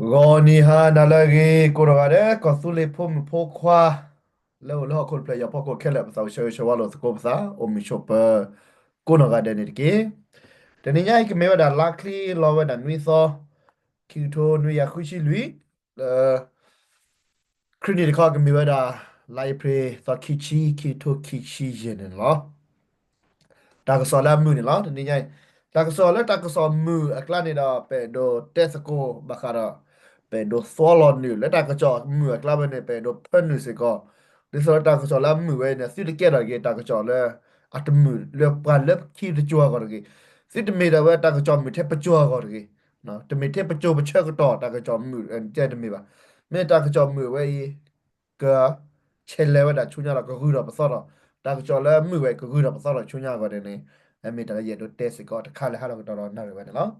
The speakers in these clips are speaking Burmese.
goni ni ha na lagi kuragare ko sule phum pho khwa lo lo ko play po ko khela sa sho sho wa lo ko sa o mi sho pa ko na ga de ni ki de ni yai ke me wa da la kli lo wa da nui so ki to nui ya khu chi lui eh kri ni ka ke me wa da lai pre sa ki chi ki to ki chi je ne lo ta ko sa la mu ni lo de ni yai ta ko sa la ta ko sa mu akla ni da pe do te ko ba ka da ပေဒိုဆောလနူလက်တာကကြောမြွေကလဘနေပေဒိုဖန်နူစကောဒီစတာကကြောလာမြွေနေစစ်တကဲတာကေတာကကြောလဲအတမြွေလပလက်ခီတကြွာကောကေစစ်တမီတာဝဲတာကကြောမြွေထပကြွာကောကေနော်တမီထပကြွပချက်တော့တာကကြောမြွေတဲ့တမီပါမင်းတာကကြောမြွေဝဲကချဲလဲဝဲတာချူညာတော့ကခုတော့မစော့တော့တာကကြောလဲမြွေဝဲကခုတော့မစော့တော့ချူညာကောတယ်နေအမီတာရဲ့တော့တက်စကောတခါလဲဟာတော့တော့နားရပဲနော်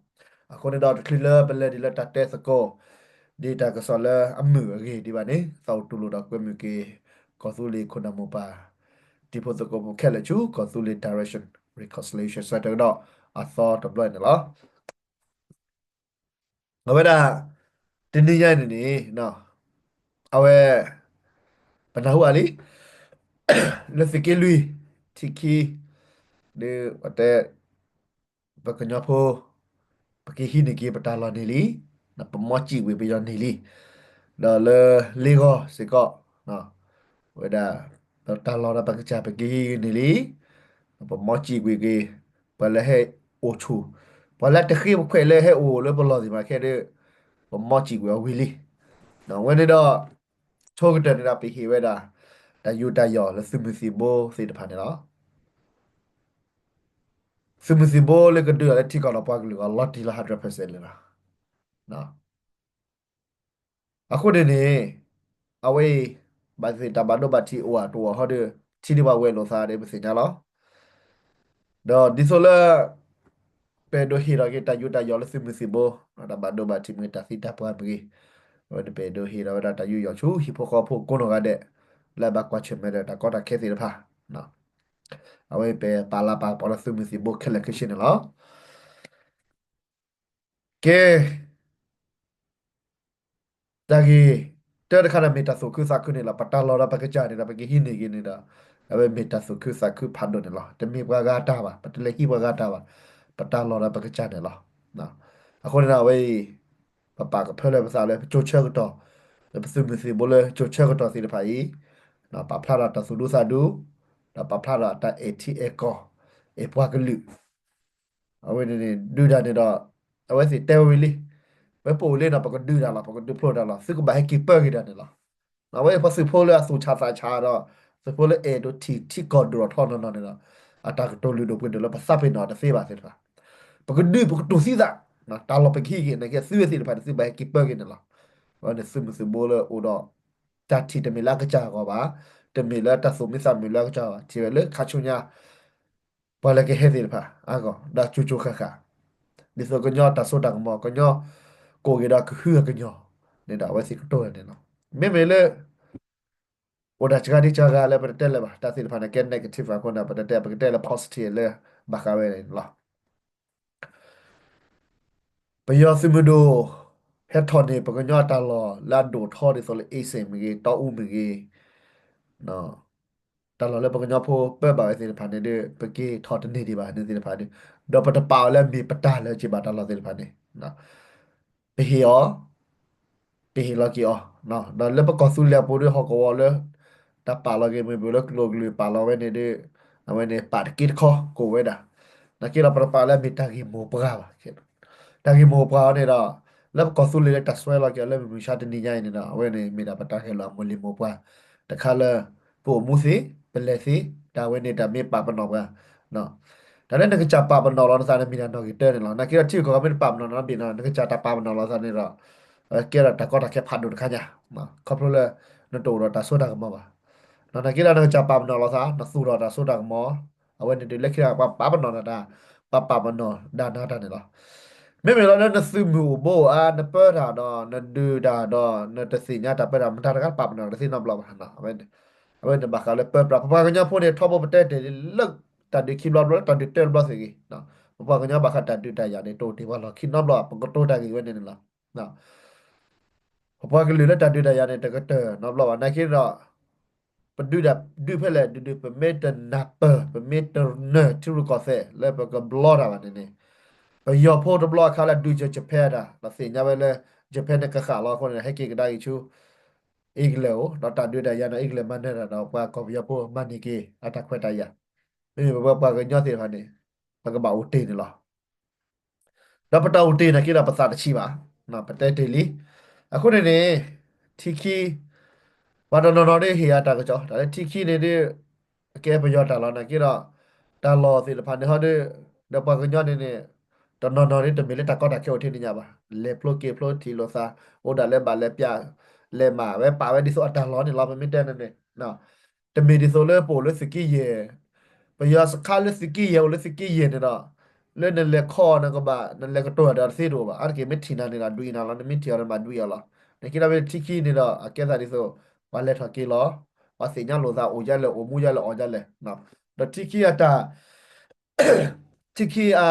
အခုနေတော့ clear ပဲလေဒီလက်တာတက်စကော data ကစလာအမှုရေဒီပါနေသောက်တူလို့တော့ကွမြကေကောသူလေးခုနမပါဒီပိုတကောခဲလက်ချူကောသူလေး direction reconciliation ဆိုတော့အသောတပလိုက်နော်ငါပဲဒါတင်းတင်းရိုက်နေနေနော်အဝဲဘနာဟုအလီလက်စကေလူတီကီဒီအတဲဘကညဖိုပကီဟီနေကီပတာလာနေလီ ละเย็นดูเตสก็ตะคาเลยฮะเราก็ตลอดนั่นเลยเนาะคนที่ดอทคลิเลอร์เป็นเลยดีแล้วตัดเตสก็ data ka sala amu ge di ba ne sau tu lo da kwe mu ke ko su le khona mo pa di pho to ko mo khet la chu ko su le direction reconciliation sa ta do a thought of line la ngwa ba da tin ni ya ni ni no awe pa na hu ali le fi ke lui tiki de ate ba ka nya pho pa ke hi ni ke pa ta la ni li na pa mo chi we pe yo ni li ဒါလေလီကိုစကောနော်ဝဒါတာလောတာပကချပကီနီလီပမောချီကွေကေပလဟဲအိုချူပလတခိဘခွေလေဟဲအိုလေပလောဒီမှာခဲတဲ့ပမောချီကွေဝီလီနော်ဝနေတော့ချိုကတဲ့တာပီဟီဝဲတာတယူတယောလစမစီဘိုစေတဖာနေနော်စမစီဘိုလေကဒူရတိကောတော့ပါကလူကလော်တီလာ100%လေ နော်အခုတည်းနေအဝေးဘာစီတဘာဒိုဘာတီအိုအတူဟောဒတီဒီဘဝဲလို့စားတယ်ပစညာလောတော့ဒီဆိုလာပေဒိုဟီရာကေတာယူတာယောလစီမစီဘောတဘာဒိုဘာတီမီတာစီတာပွားပကြီးဝဒပေဒိုဟီရာဝဒတာယူယောချူဟီဖိုခေါဖိုကိုနိုကတဲ့လာဘကွာချင်မဲ့တာကောတာခဲစီတဖာနော်အဝေးပေပါလာပါပေါ်လစီမစီဘောခက်လက်ခရှင်နော်ကဲ ဒါကြီးတဲ့ခါရမေတာဆိုခုစာခုနေလာပတာလော်လာပကကြနေတာပကဟိနေကိနေတာအဘမေတာဆိုခုစာခုဖန်တော့နေလားတမေဘဂါတာပါပတလေခိဘဂါတာပါပတာလော်လာပကကြနေလားနော်အခုနေတာဝေးပပကဖဲလဲပစားလဲချိုချက်တော့ပစုမစီဘလဲချိုချက်တော့စီတဖာကြီးနော်ပဖလာတာဆူဒူစာဒူနော်ပဖလာတာ ATA ကောအပွားကလူအဝေးနေဒူဒါနေတော့အဝဲစီတဲဝီလီ ဘယ်ပိုလေနာပကဒူဒါလာပကဒူဖလိုဒါလာစစ်ကဘဟကီပါကီဒါနေလားနော်ဝဲပစစ်ဖိုလေအဆူချာစာချာတော့စစ်ဖိုလေအေဒိုတီတီကောဒူရထောနော်နော်နေလားအတာကတိုလူဒိုပွင့်တယ်လပစပိနော်တဖေးပါစစ်ပါပကဒူပကတူစီဒါနော်တာလပခီကေနေကဆွေစီတဖာစစ်ဘဟကီပါကီနေလားဝါနေစစ်မစစ်ဘိုလေအိုတော့တတ်တီတမီလာကကြာကောပါတမီလာတဆုမီဆာမီလာကကြာတီလေခါချုညာပါလကေဟဲဒီတဖာအာကောဒါချူချူခခဒီဆိုကညောတဆုတကမောကညော ကိုကေဒါခခကညောနေတာဝစီကတော့နေနော်မေမေလေဝဒချကတိချကလည်းပတက်လည်းပါတာစီဖာနကဲ negative ကနာပတက်ပတက်လည်း positive လည်းဘာကဝဲလားပယောစမဒိုဟက်ထော်နေပကညောတာလောလာဒိုထော်ဒီဆိုလေအေးစင်မကြီးတောက်ဦးမကြီးနော်တလောလည်းပကညောဖိုပဲ့ပါစီဖာနေတဲ့ပကေထော်တနေဒီပါနေစီဖာနေတော့ပတပါလည်းမီပတာလည်းကြည်ပါတလောစီဖာနေနော်ပ ဟီယောပဟီလော်ကီယောနော်ဒါလည်းပကဆူလျာပိုရဟောကောလေတပါလောကေမေဘလကလိုဂလူပါလောဝဲနေတဲ့အဝဲနေပါကိတခေါကိုဝဲတာနကိလာပပလည်းမီတာဂီမောပကာပါခေတာဂီမောပကာနေတာလည်းကဆူလေတဆွဲလောကေလည်းမီရှာတနေညိုင်းနေတာအဝဲနေမီတာပတာခဲလောမလီမောပွားတခါလဲပိုမူစီပလက်စီဒါဝဲနေတာမေပါပနောကနော် ဒါနဲ့ငကချပါပနော်လောစာနေမီနာတော့ကတဲနေလောနကိရတီကိုကမပါပနော်နော်ပြနော်ငကချတာပါပနော်လောစာနေတော့ကဲရတာကောတာခဲဖတ်ဒုခါညာမခေါပလိုလဲနတိုတော့တာဆိုတာကမပါနော်နကိရနကချပါပနော်လောစာနဆူတော့တာဆိုတာကမောအဝဲနေလက်ခိရပါပါပနော်တာပပပနော်ဒါနာတာနေလောမေမေလောနစုမူဘောအာနပရာတော့နဒူဒါတော့နတစီညာတာပရာမတာကပပနော်တစီနော်ဘလောပါနော်အဝဲအဝဲနဘခါလဲပပပပကညာဖို့နေထောပပတဲ့ တယ်လက်တန်ဒီခိဘလောတန်ဒီတယ်ဘလောစီနော်ပပကညာဘခတန်ဒီတရနေတိုတီဘလောခိနော်ဘလောပကတိုတာကြီးဝဲနေလားနော်ဘွားကလေးလက်တတွေ့တရတဲ့တကတဲ့နော်ဘလောနာခိတော့ပဒူဒဒူဖဲလေဒူဒူပမေတနာပပမေတနတူရကောဆေလေပကဘလောတာပါနေနေယောဖို့တဘလောခါလာဒူချချဖဲတာလစေညာပဲလေဂျပန်ကခါလောခွန်ဟဲကေကဒိုင်ချူအင်္ဂလေတော့တတွေ့တရတဲ့အင်္ဂလေမန်တဲ့တော့ဘွားကော်ယောဖို့မန်နီကေအတခွဲတရ အေးဘွားဘွားကညောတဲ့ခါနေဘကဘာဦးတေးနေလားတော့ပတောဦးတေးနေကိရပစာတချီပါနော်ပတဲတေလီအခုနေနေတီကီဘာဒနော်နော်လေးဟေရတာကကြောဒါလေတီကီနေတဲ့အကဲပယောတာလာနာကိရတာလောစီလဖာနေဟဒဒပကညနေနေတနော်နော်လေးတမီလေးတကောတာကျော်ထင်းနေကြပါလေဖလိုကေဖလိုတီလောစာဟိုဒါလေဘာလေပြလေမာပဲပါပဲဒီဆိုအတန်လောနေလောမမင်းတဲ့နေနော်တမီဒီဆိုလေပိုလေစကီယေ ပယောစခါလေစကီယေလေစကီယေနေတော့လဲနေလေခေါ်နကဘာနလေကတော့ဒါစီတော့ပါအကေမတီနာနေတာဒွီနာလာနမတီရမှာဒွီရလားနေကိရပဲတီကီနေတော့အကဲတာဒီဆိုဘာလဲထကီလောဘာစီညာလို့သာအိုကြလဲအိုမှုကြလဲအော်ကြလဲနော်တော့တီကီအတာတီကီအာ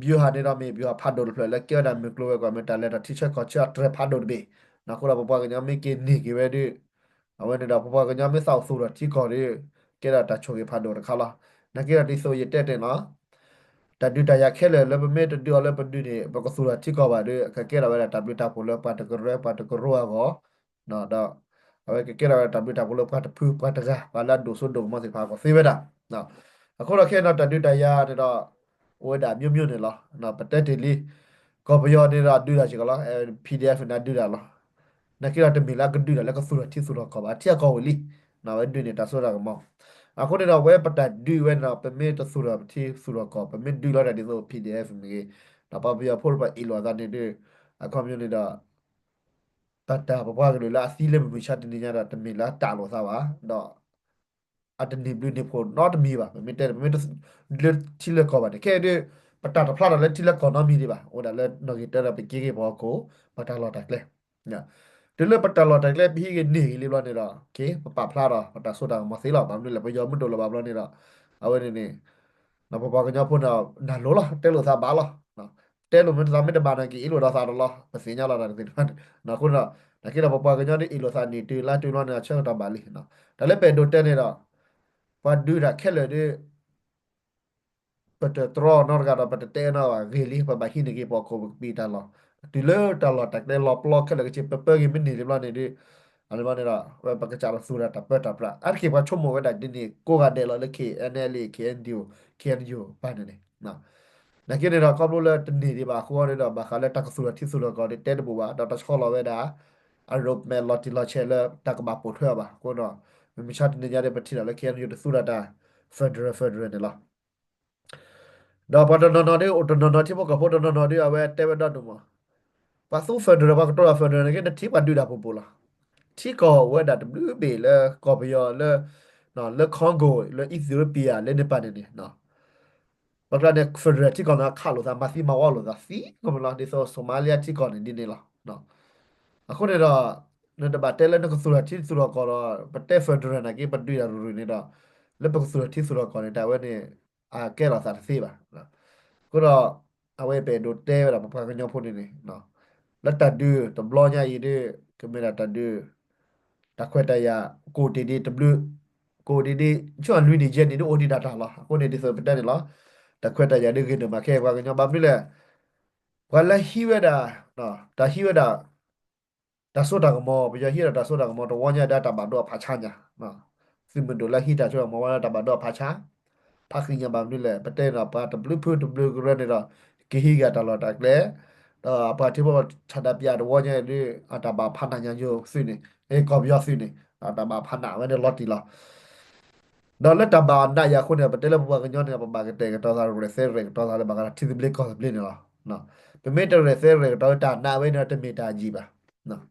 ဘီယိုဟာနေတော့မေဘီယိုဖတ်တော့ဖလဲကဲဒါမီကလိုကမတာလဲတော့တီချက်ကောချာထရဖတ်တော့ဘေနော်ကိုလာပပကညာမေကေနေကေဝဲဒီအဝဲနေတော့ပပကညာမေဆောက်ဆိုတော့တီကော်ရီကဲဒါတချိုကေဖတ်တော့ခါလာ နကေရတီဆိုရတက်တယ်နော်တဒူတရခဲလေလဘမေတဒူလဘဒူနေဘကဆူရာတီကောပါတဲ့ခကေရဝဲတာဘလတာပိုလပါတကရပါတကရောကောနော်တော့အဝဲကကေရဝဲတာဘလတာပိုလပါတဖူပါတကဘာလာဒိုဆိုဒိုမစီဖာကောစေဝဲတာနော်အခုတော့ခဲတော့တဒူတရတဲ့တော့ဝဲတာမြို့မြို့နေလားနော်ပတက်တီလီကောပယောနေတော့ဒူတာချီကလား PDF နဲ့ဒူတာလားနကိရတမီလာကဒူတာလည်းကဆူရတီဆူရကောပါတီကောဝလီနော်ဝဲဒူနေတာဆိုရကမော အခုတော့ဝဲပတဒူဝဲနော်ပမေတဆူရတီဆူရကောပမေဒူလာတဲ့ဒီဆို PDF မြေနော်ပပယောဖို့ပါအီလောသာနေတဲ့ကွန်မြူနတီတော့တတဘဘကလေးလာစီလေမချတ်နေကြတာတမီလာတာလို့သာပါတော့အတနေဘလူနေဖို့ not me ပါမင်းတဲ့မင်းတဲ့လက်ချီလက်ကောပါတယ်ကဲတဲ့ပတာတဖလာလည်းချီလက်ကောနော်မီဒီပါဟိုဒါလည်းနော်ဂီတာပဲကေကေဘောကိုပတာလော်တက်လေညာ ဒီလိုပတ်တလော်တိုက်လဲပြီးကနေလေးလောနေတော့ကေပပဖလာတော့ပတဆိုတာမသေးတော့ဘာလို့လဲဘယောမတော်လောဘာလို့နေတော့အဝနေနေနော်ပပကညဖို့တော့နာလောလားတဲလို့သာပါလားနော်တဲလို့မင်းသာမင်းတပါနေကီအီလိုတော့သာတော့လားမစင်ရလာတာတင်နော်ခုနော်ဒါကိတော့ပပကညဒီအီလိုသာနေတေလာတေလောနာချက်တော့ပါလိနော်ဒါလည်းပဲတို့တဲနေတော့ဘာဒူရာခဲလေဒီပတတရောနော်ကတော့ပတတဲနော်ဂေလီပပဟိနေကေပေါကိုပီတာလော ဒီလေတလောတက်တယ်လောပလောခဲလေချေပပဂေမင်းနေလနေဒီအလမနေတာဝပကချာဆူရတာပတာပရာအခေပါချုံမောဝဒဒီနီကိုကတဲလောလေကေအန်အလီကေအန်ဒီယိုကေအန်ယူပါနေနေနော်နကေနေတော့ကောပလိုလက်တနေဒီပါခေါ်ရတော့ဘာခါလက်တက်ဆူရတိဆူရကောတဲ့တဲ့ဘူပါဒေါက်တာချောလောဝဲတာအရုပ်မဲလော်တီလော်ချဲလတက်ဘာပိုထွဲပါကိုတော့မချတ်နေကြတဲ့ပတိလာလေကေအန်ယူတဆူရတာဖက်ဒရယ်ဖက်ဒရယ်နေလားတော့ဘာတော့နော်တဲ့အော်နော်နော်တိဘောကဘောတော့နော်တဲ့အဝဲတဲဝဒတ်တော့မှာ ပါဆူဖက်ဒရယ်ဘာကတော့ဖက်ဒရယ်နေကတိပါဒူတာပို့ပို့လားတီကောဝဲတာ WB လေကော်ပီယောလေနော်လေကွန်ဂိုလေအီသီယိုပီးယာလေနေပါနေနော်ဘာကတဲ့ဖက်ဒရယ်တီကောနာခါလို့သာမစီမဝါလို့သာစီကမလာဒီဆိုဆိုမာလီယာတီကောနေဒီနေလားနော်အခုနေတော့နော်တပါတဲလေနကဆူရာတီဆူရာကောပတဲဖက်ဒရယ်နာကေပတူရရူနေတော့လေပကဆူရာတီဆူရာကောနေတာဝဲနေအာကဲလာသာသေးပါနော်ကိုတော့အဝဲပဲဒိုတဲရတာပပကညောဖို့နေနေနော် လက်တဒူတဘလောညာရီဒီကင်မရာတဒူတခွက်တရကိုတီဒီဝကိုတီဒီချွန်လူဒီဂျန်ဒီအိုဒီဒတာလာကိုနေဒီဆိုပတက်နေလားတခွက်တရဒီကိနမခဲပါကညဘာမလဲဝလာဟီဝဒါနော်ဒါဟီဝဒါဒါဆိုတာကမောပြဟီရဒါဆိုတာကမောတော့ဝညာဒတာဘာတော့ဖာချညာနော်စိမဒိုလာဟီတာချောမောဝလာတာဘာတော့ဖာချဖာခိညာဘာမလဲပတက်နာပါတဘလူဖူတဘလူဂရနေတာကိဟီကတလောတက်လေ တော့ပါတိဘောချတာပြတော့ဝညာဒီအတာဘာဖာနာညာယိုစိနေအေကောပြောစီနေတာဘာဖနာဝဲနေလော်တီလာဒေါ်လက်တဘာနာရခုနေပတဲလဘကညောနေပဘာကတဲ့ကတော့သာရဆဲရကတော့သာလဘကတီဘလကောဘလနေလားနော်ပမေတရဆဲရတော့တာနာဝဲနေတမီတာကြီးပါနော်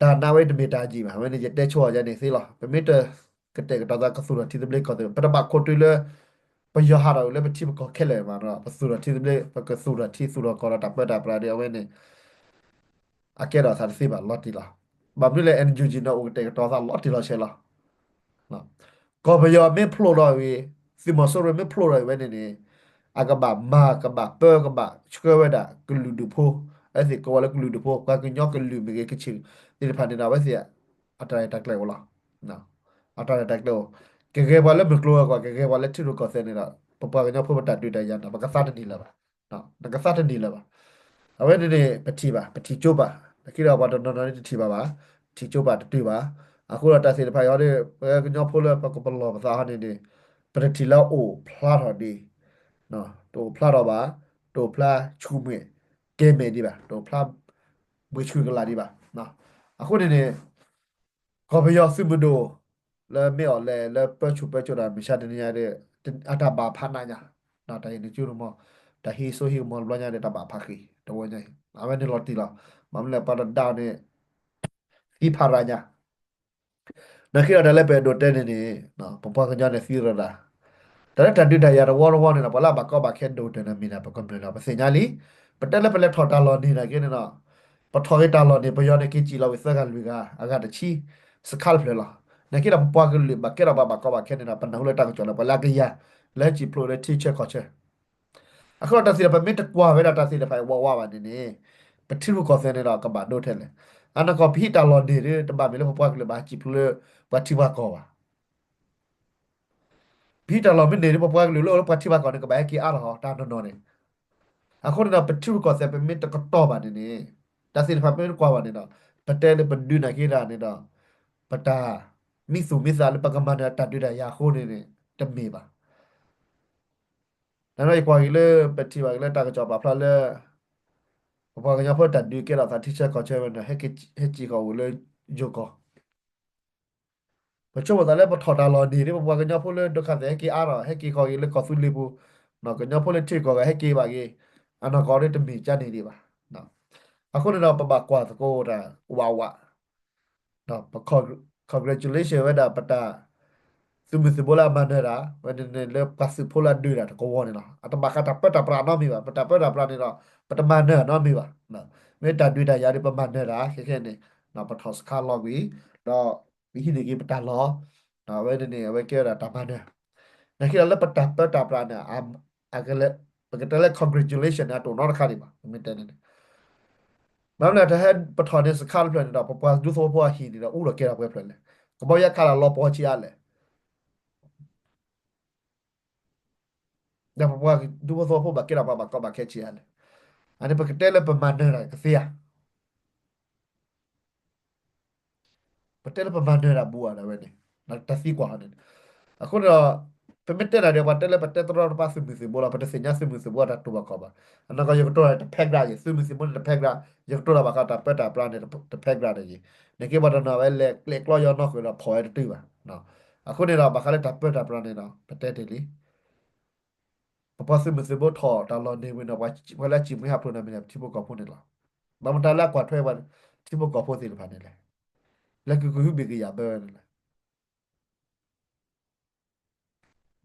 တာနာဝဲတမီတာကြီးပါဝဲနေတဲ့ချောရနေသေးလားပမေတကတဲ့ကတော့သာကဆူရတီဘလကောတဲ့ပတဘခိုတူလေ ပယဟာရလေပတိဘကောခဲလေမှာတော့ပဆူရတီဘလပကဆူရတီဆူရကောတာပတာပရာဒီဝဲနေအကဲတော့သာသိပါလော်တီလားဘာဖြစ်လဲ NGO နော်ဦးတဲ့တော့သာလော်တီလာရှဲလာနော်ကောဘယောမေဖလိုတော့ဝေစီမဆိုရမေဖလိုတော့ဝဲနေနေအကဘာမာကဘာပေကဘာချကဝဲတာဂလူဒူဖိုအဲ့ဒီကောလည်းကလူတဖို့ကကညောကလူမီကချင်းဒီဖာနေနာဝဲစီအတရတက်လေဝလာနော်အတရတက်လို့ ကဲကဲဘာလဲမကလောကွာကဲကဲဘာလဲထီရကောစနေတော့ပပကညောဖို့တတွေ့တရတာဘကစားတနေလာပါနော်ဘကစားတနေလာပါအဝဲနေပတိပါပတိကျိုးပါခိတော့ဘာတော့နော်နော်တီပါပါတီကျိုးပါတွေ့ပါအခုတော့တက်စီတဖာရောတဲ့ကညောဖို့လဲပကပလောပစားဟာနေနေပတိလောက်အိုဖလာတော်ဒီနော်တိုဖလာတော့ပါတိုဖလာချူမြဲကဲမဲဒီပါတိုဖလာဘွေချူကလာဒီပါနော်အခုနေနေကော်ပီယောစုမဒို လဲမေော်လဲလဲပချူပချူတာမရှာတနေရတဲ့အတာဘာဖာနာညာနော်တိုင်နေကျူရမောတဟီဆိုဟီမော်ဘလညာတဲ့တဘာဖာခီတဝညာအမနေလော်တီလာမမလဲပါဒဒါနေဒီဖာရာညာနခိရတလည်းပဲဒိုတဲနေနေနော်ပပကညာနေစီရလာတရတတူတရရဝရဝနေတာဘလာဘကောဘခဲဒိုတနေမီနာပကွန်ပလာပစညာလီပတက်လည်းပလက်ထော်တာလော်နေတာကိနေနော်ပထော်ရတာလော်နေပယောနေကိချီလောဝစကလူကအကတချီစခါလဖလာ နကိရပပွားကလူဘကေရဘဘကောဘခဲနေတာပနဟုလတာကကျော်လပလာကရလက်ချီပလိုလက်တီချက်ခေါ်ချက်အခုတော့တစီရပမစ်တကွာပဲတာစီရဖိုင်ဝဝပါနေနေပတိရုကောစနေတော့ကဘာဒိုထဲလေအနကောဖိတာလော်နေရတဘာမီလပပွားကလူဘာချီပလိုပတိဘကောပါဖိတာလော်မနေရပပွားကလူလောပတိဘကောနေကဘာကီအားဟောတာနော်နော်နေအခုတော့ပတိရုကောစပမစ်တကတော့ပါနေနေတစီရဖမစ်ကွာပါနေတော့ပတဲလေပဒူနာကိရာနေတော့ပတာ မိစုမိစားလပကမနာတတူရရာခိုးနေနေတမေပါနာရိုက်ကွာကြီးလေပတိပါကြီးလေတာကကြောပါဖလာလေဘာကညာဖို့တတူကေလာတာတိချက်ကောချဲဝနေဟက်ကဟက်ကြီးကောလေဂျိုကောပချိုဝဒါလေပထော်တာလော်ဒီလေဘာကညာဖို့လေဒုက္ခတဲ့ကီအားဟက်ကီကောကြီးလေကောဆူလီဘူးနော်ကညာဖို့လေထိကောဟက်ကီပါကြီးအနာကောရတမီကြနေဒီပါနော်အခုတော့ပပကွာသကိုတာဝါဝါနော်ပခေါ် congratulation ဝဒပတာသူမစဘောလာမန္ဒရာဝဒနေလေပတ်စဖိုလာဒူရာတကောဝနေလားအတဘကတပတပရာနော်မီပါပတပတာပရာနေတော့ပတမန္ဒနော်မီပါနော်မေတ္တာတွေ့တာယာရိပမန္ဒရာခဲခဲနေနော်ပထောစခါလော်ဝီတော့ဝီဟိနေကေပတာလောနော်ဝဒနေဝကေရာတမန္ဒနခိလပတပတာပရာနေအအကလေပကတလေ congratulation အတော့နော်ခါဒီပါမေတ္တာနေ မမလာတဟက်ပထော်နေစခါလပလန်တော့ပပဒူသောပွားဟီဒီတော့ဥရကေရာပွဲဖလဲကဘောရခါလာလောပေါ်ချီရလဲဒါပပွားဒူသောပွားဘကေရာပါဘကောဘခဲချီရလဲအဲ့ပကတဲလပမန္နရာကစီယာပတဲလပမန္နရာဘူရဝဲနေနတစီကွာနေအခုတော့ permitted ရတယ်ဘာတဲလပတဲတော်ပါစမစီဘောလာပတဲစညာစမစီဘောတာတူဘကောပါအနကယကတော့တဖက်ရာရစမစီဘောတဖက်ရာယကတော့ဘာကတာပက်တာပလာနေတဖက်ရာနေကြီးနေကေဘာတော့နော်ပဲလက်ကလကလောယောနော်ကတော့ဖော်ရတူပါနော်အခုနေတော့ဘာခလဲတပက်တာပလာနေတော့ပတဲတယ်လီပပစမစီဘောထော်တာလောနေဝင်တော့ဘာဝလာချီမဟပလိုနာမီတိဘောကောဖို့နေလားဘာမတလာကွာထွဲပါတိဘောကောဖို့စီလဖာနေလေလက်ကူကူဘေကရဘဲနေ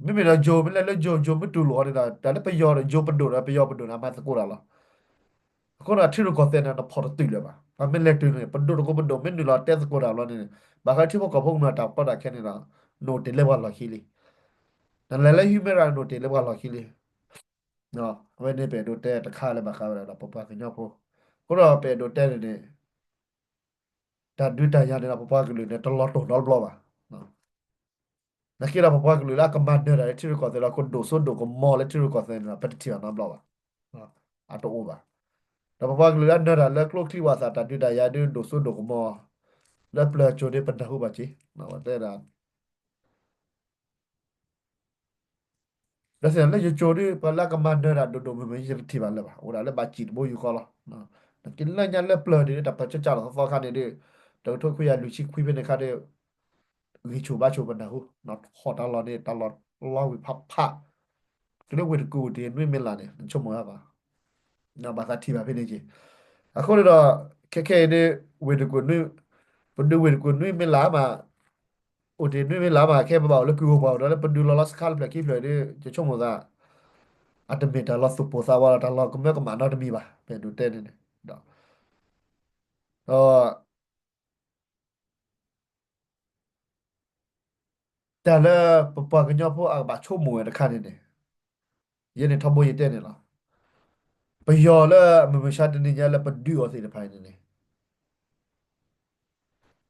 မိမိတော့ဂျိုမလဲလဲဂျိုဂျိုမတူလို့ရတယ်ဒါလည်းပယောဂျိုပဒိုရပယောပဒိုနာမစကိုလာလားအခုတော့ထီရကောတဲ့နော်ဖော်တူလေပါဘာမလဲတူနေပဒိုကိုပဒိုမင်းနူလာတက်စကိုလာလို့နေဘာခတိဘောကဘုံနာတာပတာခဲနေတာနိုတေလေဘာလာခီလီနလဲလဲဟီမရာနိုတေလေဘာလာခီလီနော်ဝဲနေပဲဒိုတဲ့တခါလဲဘာခါရတာပပကညောဖို့ကိုတော့ပဲဒိုတဲ့နေဒါဒွတာရတယ်ပပကလူနဲ့တလော့တော့တော့ဘလောပါ နော် nakira papua que la commander la tiro ko la ko do so do ko mo la tiro ko la pati na bla ba a to over da papua que la na la klo kli wa sa ta tu da ya do do so do ko mo la pla cho de pa da hu ba chi na wa te da da se la yo cho de pa la commander da do do me me yi ti ba la ba o da la ba chi bo yu ko la na kin la nya la pla de da pa cha cha la fa kha ne de do to khu ya lu chi khu be ne kha de วิ ชูบาชูบันดาหูนอตฮอตลอดเนี่ยตลอดลอวิพับพะตัวเรียกเวทกูเดียนไม่เมล่าเนี่ยชมมั้ยป่ะนาบาซาทีแบบนี้จีအခုတော့ခက်ခဲနေဝေဒကွနွေပဒူဝေဒကွနွေမလာမှာအိုတေနွေမလာမှာခဲမပေါ့လကူပေါ့တော့ပဒူလောလစခါလပလကိဖလေဒီချချုံမသာအတမီတာလောစုပိုစာဝါတာလောကမဲကမနော်တမီပါပဲဒူတဲနေတော့အော် แต่ละปปกันย่อพวกอาบะชั่วโมงนะค่ะเนี่ยยันในทับบอยเต้นเนี่ยหรอไปยอแล้วมันไม่ชัดนี่ยันแล้วไปดื้อสิในภายในนี่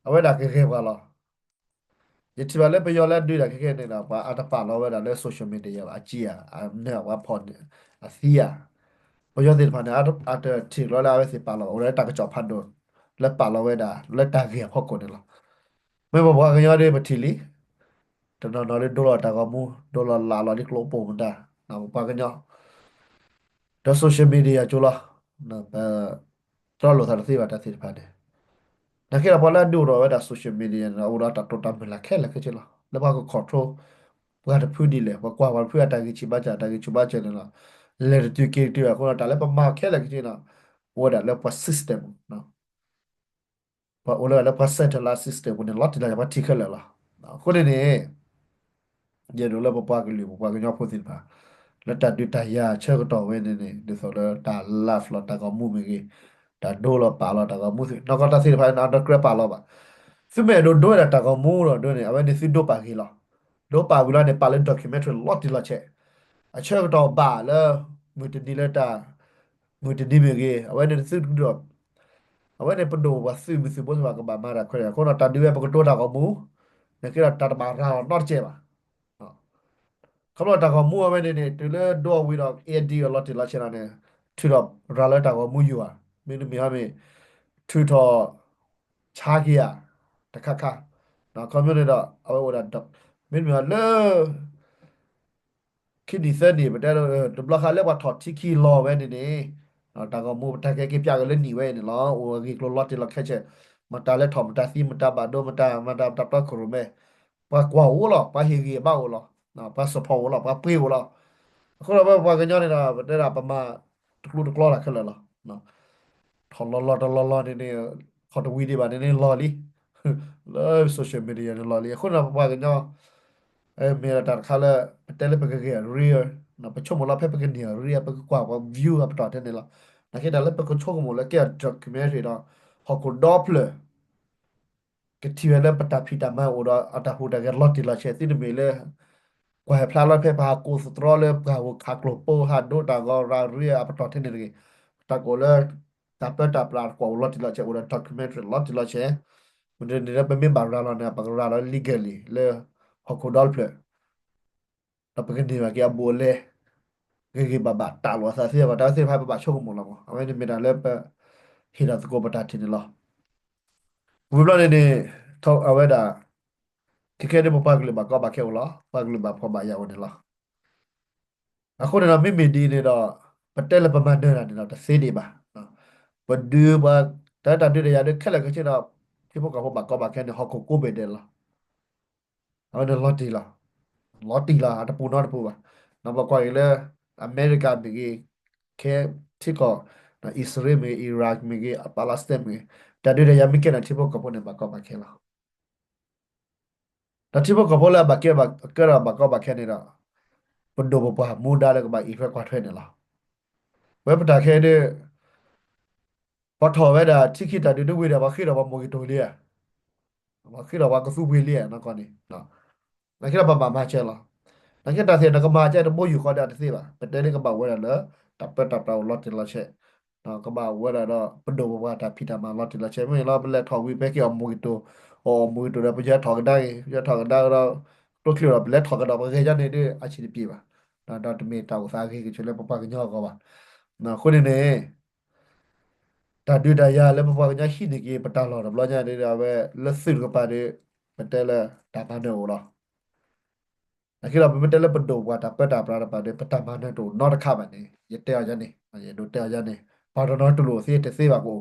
เอาไว้ดักเข้มกันหรอยันที่ว่าแล้วไปยอแล้วดื้อดักเข้มเนี่ยหรอว่าอันตรายเราเวลาเล่นโซเชียลมีเดียอาเจียอันเนี่ยว่าพอนอาเซียไปยอสิในภายในอันอันเดอร์ถิ่นเราแล้วเวสิปาเราเราตักกระจอกพันโดนแล้วปาเราเวดาแล้วตักเข้มพวกคนเนี่ยหรอไม่บอกว่ากันย่อได้มาทีลี တနော်နော်လေဒေါ်လာတာကမူဒေါ်လာလာလာဒီကလောပုံတာနော်ပါကညဒါ social media ကျလာနော်ပါတော်လို့သာသိပါတတ်သိပါတယ်ဒါကပေါ်လာဒူရောဝဲတာ social media နော်ဦးရတာတော်တာမလာခဲလက်ခဲချလာလဘာကို control ဘာတဖူးဒီလေဘာကွာဘာဖူးအတိုင်းချိပါကြတိုင်းချိပါချင်လားလေတူကေတူကိုတာလည်းပမာခဲလက်ခဲချလာဝဒါလည်းပ system နော်ဘာဦးလည်းပ central system ကိုလည်း lot လာဘာတိခက်လာလားခုနေနေ ရေလိုလည်းပပကလေးပပကညောဖို့တင်ပါလက်တတူတရချက်တော့ဝင်းနေနေဒီဆိုတော့တာ love လို့တာကမှုမကြီးဒါဒိုးလို့ပါလို့တာကမှုစီနောက်ကတစီဖိုင် undergrad ပါလို့ပါစမဲဒိုဒိုရတာကမှုတော့ဒိုနေအဝဲနေစီဒိုပါကြီးလားဒိုပါဘူးလားနေပါလ documentary lot ဒီလားချက်အချက်တော့ပါလားမူတဒီလက်တာမူတဒီမကြီးအဝဲနေစီဒိုအဝဲနေပဒိုဝါစီမစီဘောစပါကဘာမာရာခွဲခေါတော့တဒီဝဲပကတိုတာကမှုနေကရတာတဘာရာတော့ ခမလတာကမူအမနေနေတူလေတော့ဝီတော့ AD အလော့တီလာချနာနေထူတော့ရာလတာကမူယူပါမင်းမီဟာမီထူတော့ချာကီယာတခခနော်ကွန်ပျူတာတော့အဝေါ်တာတော့မင်းမီဟာလေခိဒီစနေပတဲတော့ဒဘလခါလဲပါထော်တီကီလောပဲနေနေနော်တာကမူတကဲကပြကလည်းหนีဝဲနေလောဟိုကီကလော့တီလာခက်ချက်မတာလဲထော်မတာစီမတာဘာဒိုမတာမတာတပ်တော့ခရုမဲပါကွာဝလောပါဟီဂီပါဝလော နော်ပါစဖောလောပါပြေဝလောအခုတော့ဘာကညနေတာတဲ့တာပမာတကလူတကလောလာခက်လာနော်ထော်လောလောတလောလောနေနေခေါ်တဝီဒီပါနေနေလော်လီလောဆိုရှယ်မီဒီယာလော်လီအခုတော့ဘာကညအဲမေရတာခါလာတယ်လပကကရီနော်ပချုံမလာဖက်ပကနီရီပကကွာကွာ view အပတော်တဲ့နေလားနာခေဒါလပကချုံမလာကဲ documentary တော့ဟော်ကိုဒေါပလကတိဝဲလပတာဖီတာမအိုတော့အတာဟူတာကလော်တီလာချက်တိနမေလေ ကွာဖလာလာဖက်ပါကိုစထရလေကဝခါကလိုပိုဟာဒိုတာဂောရာရီအပတော်တဲ့နေလေတာကိုလေတာပတာပလာကွာလော်တီလာချက်အိုတော့ documentary လော်တီလာချက်မင်းနေရပမင်ဘာရာလာနေပကရာလာ legally လေဟော်ကိုဒေါပလတပကနေမကရဘိုလေဂေဂေဘဘတာလောဆာစီဘတာစီဖိုင်ဘဘချုံမလောအဝဲနေမီတာလည်းပဟီရာစကိုဘတာတင်လောဝိဘလနေနေထောက်အဝဲတာ ကိခဲတဲ့ဘပကလေးဘကဘခဲလောပကလေးဘဖဘရအောင်လောအခုတော့မိမိဒီနေတော့ပတဲလပမန်ဒရာနေတော့တစေးနေပါနော်ဘဒူဘတတတူရရခက်လကချင်တော့ဒီဘကဘကဘခဲနေဟောကိုကိုပဲတယ်လားအဲ့ဒါလော်တီလားလော်တီလာတပူတော့တပူပါနော်ဘကွာလေအမေရိကန်ဘီကေတိကောနော်အစ္စရေးမေအီရတ်မေကပါလက်စတိုင်းမေတဒရရမိကေနတိဘောကပေါ်နေဘကောဘခဲလာ တတိဘကဘောလာဘကေဘကရဘကောဘခဲနေတော့ပဒဘပမူဒါလည်းကဘဤဖက်ကွာထွေးနေလားဝဲပတာခဲတဲ့ပထောဝဲတာချိခိတာတူတူဝဲတာဘခိတော့ဘမိုဂီတိုလေးဘခိတော့ဘကစုဝေးလေးနော်ကောနေနော်နခိတော့ဘဘမချဲလားနခိတာစေတကမာချဲတမို့ယူခေါ်တာတစေပါပတဲလေးကဘဝဲတာလားတပ်ပတပ်ပလော့တင်လာချဲနော်ကဘဝဲတာတော့ပဒဘပတာဖီတာမလော့တင်လာချဲမင်းလားဘလက်ထောဝီပဲကေမိုဂီတို 어 무이도라 부자 덕다게 부자 덕다라 또클로라 블랙 덕다 뭐 계산에 돼 아치리 비바 나나 드메 타고 사게 그 줄에 빠빠 그녀 거봐 나 코네네 다 뒤다야 레 빠빠 그녀 히니게 빠달라 블라냐 데라 왜 레스 그 빠데 빠텔라 다바네 오라အခုတော့မတက်လက်ပတိုကတာပတ်တာပလာပါတယ်ပတ္တမနဲ့တို့နောက်တစ်ခါပါနေရတဲ့ရနေရတို့တဲ့ရနေဘာတော်တော်တို့လို့စေးတစေးပါကို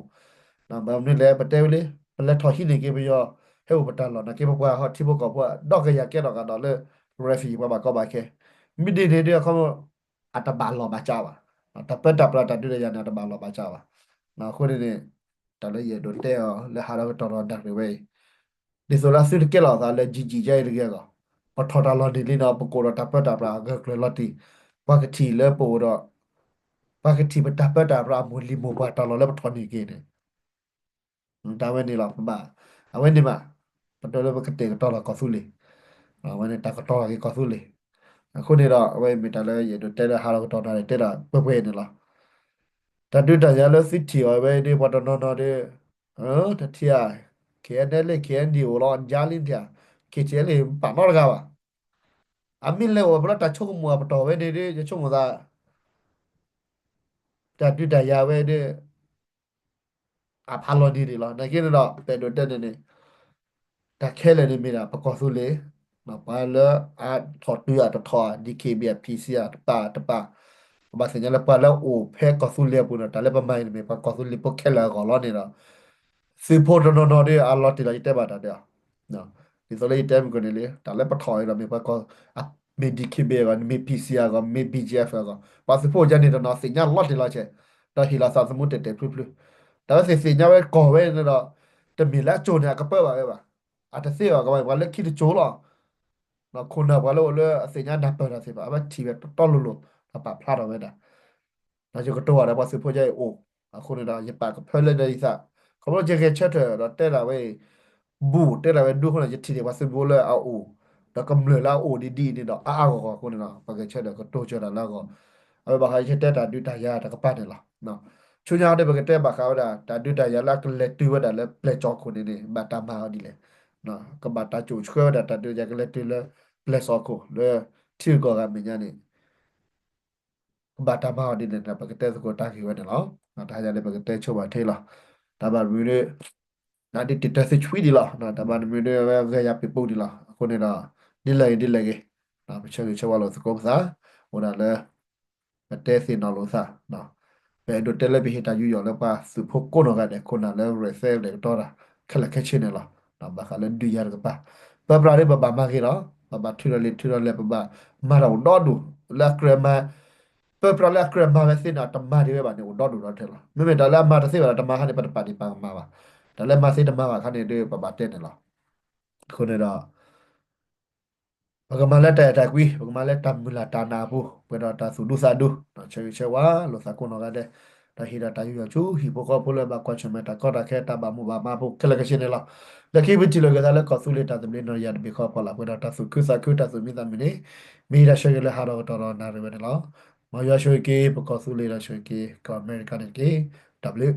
နော်ဘာလို့လဲပတဲလေးပလက်ထော်ရှိနေကြပြီးတော့ ဟဲ့ဘတလောနကေဘကွာဟောတိဘကောကွာတော့ကရကဲတော့ကတော့လေ referee ဘာဘာကောပါခဲမိဒီနေတဲ့ခေါအတဘာလောပါချပါတပက်တာပရာတာတူရရနေတဘာလောပါချပါနော်ခုနေနေတလည်းရတို့တဲ့လေဟာတော့တော်တော်တက်နေဝေးဒီဆိုလာစစ်ကဲလာသားလေဂျီဂျီကြိုက်ရကြကောပထော်တာလော်ဒီလီနာပကိုရတာပတ်တာပရာဂကလလတီပကတိလေပိုတော့ပကတိပတာပတ်တာပရာမူလီမိုဘာတာလော်လေပထော်နေကေနေဒါဝဲနေလောက်ပါအဝဲနေမှာ ပတော်လေပကတိကတော့ကောဆူလီအဝဲနေတာကတော့ကေကောဆူလီအခုနေတော့အဝဲမီတာလေရတော့တဲတဲ့ဟာတော့တော်တာတဲတာပွဲပွဲနေလားတာတူတာရလစီတီဝဲဒီပတနော်နော်ဒီဟမ်တတိယခဲတယ်လေခဲဒီဝလောဂျာလင်းပြခဲချဲလေပါနော်ကပါအမင်းလေဝဘလတာချုံမွာပတော်ဝဲဒီဒီချုံမသာတာတူတာရဝဲဒီအဖာလောဒီဒီလောနကိနတော့ပေဒိုတက်နေနေ တာခဲလေနေမိတာပကောစုလေမပါလအထော်တူရတထော်ဒီကေဘီပီစီရတပါတပါဘာစညာလပါလောအိုဖဲကောစုလေပုနတာလေပမိုင်းမေပကောစုလေပခဲလာကောလောနေတာစီဖို့တော်တော်ဒီအလော်တီလာတဲ့ပါတာတဲ့နော်ဒီဆိုလေတဲမ်ကိုနေလေတာလေပထော်ရမေပကောအမေဒီကေဘီကမေပီစီရကမေပီဂျီအက်ဖကပါစဖို့ဂျန်နေတော့စညာလော်တီလာချက်တော့ဟီလာစာစမှုတက်တက်ဖလူဖလူဒါပေမဲ့စညာဝဲကောဝဲနေတော့တမီလာဂျိုနေကပတ်ပါပဲပါ အတဆေကဘာလဲခိတချိုးလာနော်ခုနဘာလို့လဲအစညာတပ်ပါတာစေပါအဘတီပဲတော်လို့လို့ပါဖလာတော့မဲတာနောက်ကျကတော့ရပါစေဖို့ကြိုက်အိုအခုနေတာရပါကဖလဲတဲ့စခဘောကြက်ချက်ထတော့တက်လာပဲဘူးတက်လာပဲဒုခနဲ့တီတယ်ပါစေဖို့လဲအိုတော့ကမ္လလာအိုဒီဒီနေတော့အာအောကခုနေတာပါကချက်တော့ကတော့ချတာလာကောအဘဘာဟိချက်တက်တာဒုတရတာကပတ်တယ်လားနော်ချူညာတဲ့ဘကတက်ပါခါတာဒုတရလာကလက်တူဝတာလက်ပလက်ချောခုနေနေဘာတာဘာဒီလဲ าไปบอกให้เชัดเต้ตาดูตายาตะก็ปัดนี่ล่ะเนาะชุนยาวได้ปากเต้บักเขาดาตาดูตายาละก็เลยตื้อว่าดาแล้วเปลจอกคนนี่บาตามาดีเลยเนาะก็บาตาจูช่วยดาตาดูยาก็เลยตื้อแล้วเปลซอกคนเลยที่ก็กันเป็นอย่างนี้ဘာတာဘာဒီနေတာပကတဲ့ကိုတာခိဝဲတယ်နော်ဒါကြလည်းပကတဲ့ချုပ်ပါသေးလားဒါပါရင်းနာဒီတတဆချွေးဒီလားနော်ဒါပါမင်းရဲ့ဝဲရပြပုတ်ဒီလားအခုနေတာဒီလေဒီလေကေနော်မချေချေဝါလို့စကောစားဟိုဒါလည်းမတဲစင်နော်လို့စားနော်ဘယ်တို့တယ်လီဗီဟီတာယူရလည်းပါစုဖို့ကိုနော်ကတဲ့ခုနလည်း reserve လေတော့တာခက်လက်ခက်ချင်းနေလား နော်ဘာခလည်းဒူရကပါပပရာလေးပပမခေတော့ပပထူရလေးထူရလေးပပမာတော့တော့ဒူလာကရမပပရလာကရမပဲစင်တာတမတွေပဲပါနေတော့ဒူတော့ထဲလားမမေဒါလည်းမတစေပါတမဟာနေပတ်ပါဒီပါမှာပါဒါလည်းမစိတမကခနဲ့တွေ့ပပတက်နေလားခုနေတော့ဘကမလက်တဲ့တက်ကွီဘကမလက်တမလာတာနာဘူးဘယ်တော့တာစုဒုစာဒုတော့ချေချေဝါလို့စကုနောကတဲ့ တာဟီရာတာယူရချူဟီဘောကပိုလဘကွာချမတာကောတာခဲတာဘာမူဘာမဖို့ကလကရှင်နေလားလကိဘတီလကဒါလကဆူလေတာတမလေးနော်ရတဲ့ဘခောပလာဘယ်တော့တာစုခုစာခုတာစုမိသမီနေမိရရှေရလေဟာတော့တော်တော်နာရပဲနော်မရရွှေကေပကောဆူလေရရွှေကေကောအမေရိကန်ကေ W